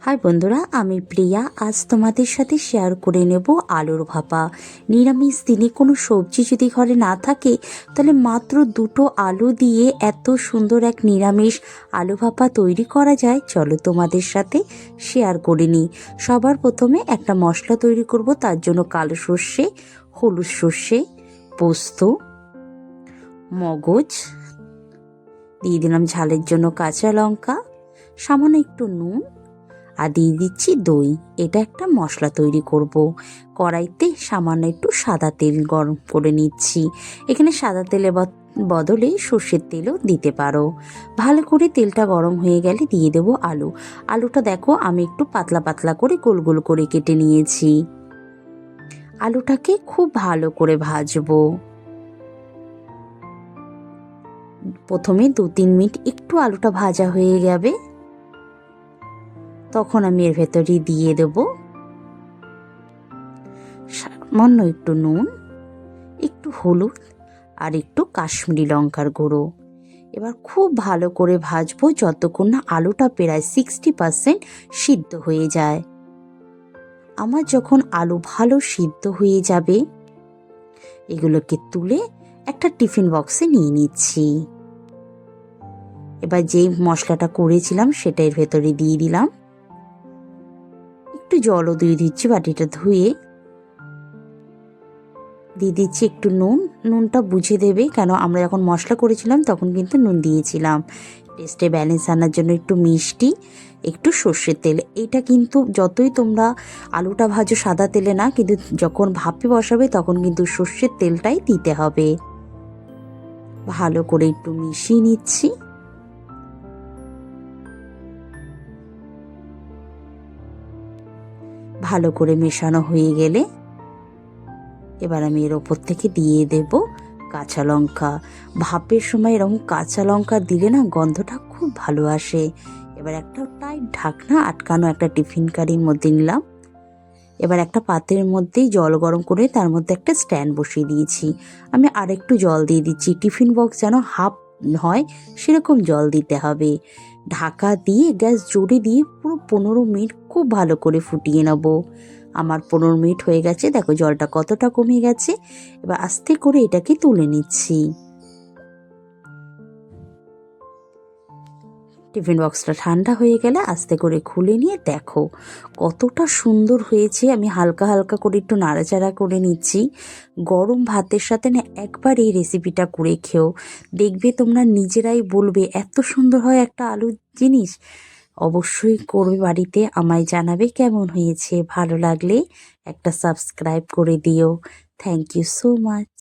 High বন্ধুরা, আমি প্রিয়া। আজ তোমাদের সাথে শেয়ার করে নেব আলুর ভাপা। নিরামিষ দিনে কোনো সবজি যদি ঘরে না থাকে, তাহলে মাত্র দুটো আলু দিয়ে এত সুন্দর এক নিরামিষ আলু ভাপা তৈরি করা যায়। চলো তোমাদের সাথে শেয়ার করে নিই। সবার প্রথমে একটা মশলা তৈরি করব, তার জন্য কালো সর্ষে, হলুদ সর্ষে, পোস্ত, মগজ, দিয়ে দিলাম ঝালের জন্য কাঁচা লঙ্কা, সামান্য একটু নুন আর দিয়ে দিচ্ছি দই। এটা একটা মশলা তৈরি করব। কড়াইতে সামান্য একটু সাদা তেল গরম করে নিচ্ছি। এখানে সাদা বদ- বদলে সর্ষের তেলও দিতে পারো। ভালো করে তেলটা গরম হয়ে গেলে দিয়ে দেবো আলু। আলুটা দেখো আমি একটু পাতলা পাতলা করে গোল গোল করে কেটে নিয়েছি। আলুটাকে খুব ভালো করে ভাজবো। প্রথমে দু তিন মিনিট একটু আলুটা ভাজা হয়ে যাবে। তখন আমি এর ভেতরে দিয়ে দেব সামান্য একটু নুন, একটু হলুদ আর একটু কাশ্মীরি লঙ্কার গুঁড়ো। এবার খুব ভালো করে ভাজবো যতক্ষণ না আলুটা প্রায় সিক্সটি পার্সেন্ট সিদ্ধ হয়ে যায়। আমার যখন আলু ভালো সিদ্ধ হয়ে যাবে, এগুলোকে তুলে একটা টিফিন বক্সে নিয়ে নিচ্ছি। এবার যেই মশলাটা করেছিলাম সেটা এর ভেতরে দিয়ে দিলাম। জলও দিয়ে দিচ্ছি বাটিটা ধুয়ে। দিয়ে দিচ্ছি একটু নুন। নুনটা বুঝে দেবে কেন আমরা যখন মশলা করেছিলাম তখন কিন্তু নুন দিয়েছিলাম। টেস্টে ব্যালেন্স আনার জন্য একটু মিষ্টি, একটু সর্ষের তেল। এটা কিন্তু যতই তোমরা আলুটা ভাজো সাদা তেলে না, কিন্তু যখন ভাপে বসাবে তখন কিন্তু সর্ষের তেলটাই দিতে হবে। ভালো করে একটু মিশিয়ে নিচ্ছি। ভালো করে মেশানো হয়ে গেলে এবার আমি এর ওপর থেকে দিয়ে দেব কাঁচা লঙ্কা। ভাপের সময় এরকম কাঁচা লঙ্কা দিলে না গন্ধটা খুব ভালো আসে। এবার একটা টাইট ঢাকনা আটকানো একটা টিফিন কারির মধ্যে নিলাম। এবার একটা পাত্রের মধ্যেই জল গরম করে তার মধ্যে একটা স্ট্যান্ড বসিয়ে দিয়েছি। আমি আরেকটু জল দিয়ে দিচ্ছি। টিফিন বক্স যেন হাফ হয়, সেরকম জল দিতে হবে। ঢাকা দিয়ে গ্যাস জোরে দিয়ে পুরো পনেরো মিনিট খুব ভালো করে ফুটিয়ে নেব। আমার পনেরো মিনিট হয়ে গেছে, দেখো জলটা কতটা কমে গেছে। এবার আস্তে করে এটাকে তুলে নিচ্ছি। টিফিন বক্সটা ঠান্ডা হয়ে গেলে আস্তে করে খুলে নিয়ে দেখো, কতটা সুন্দর হয়েছে। আমি হালকা হালকা করে একটু নাড়াচাড়া করে নিচ্ছি। গরম ভাতের সাথে না একবার এই রেসিপিটা করে খেও। দেখবে তোমরা নিজেরাই বলবে, এত সুন্দর হয় একটা আলুর জিনিস। অবশ্যই করবে বাড়িতে, আমায় জানাবে কেমন হয়েছে। ভালো লাগলে একটা সাবস্ক্রাইব করে দিও। Thank you so much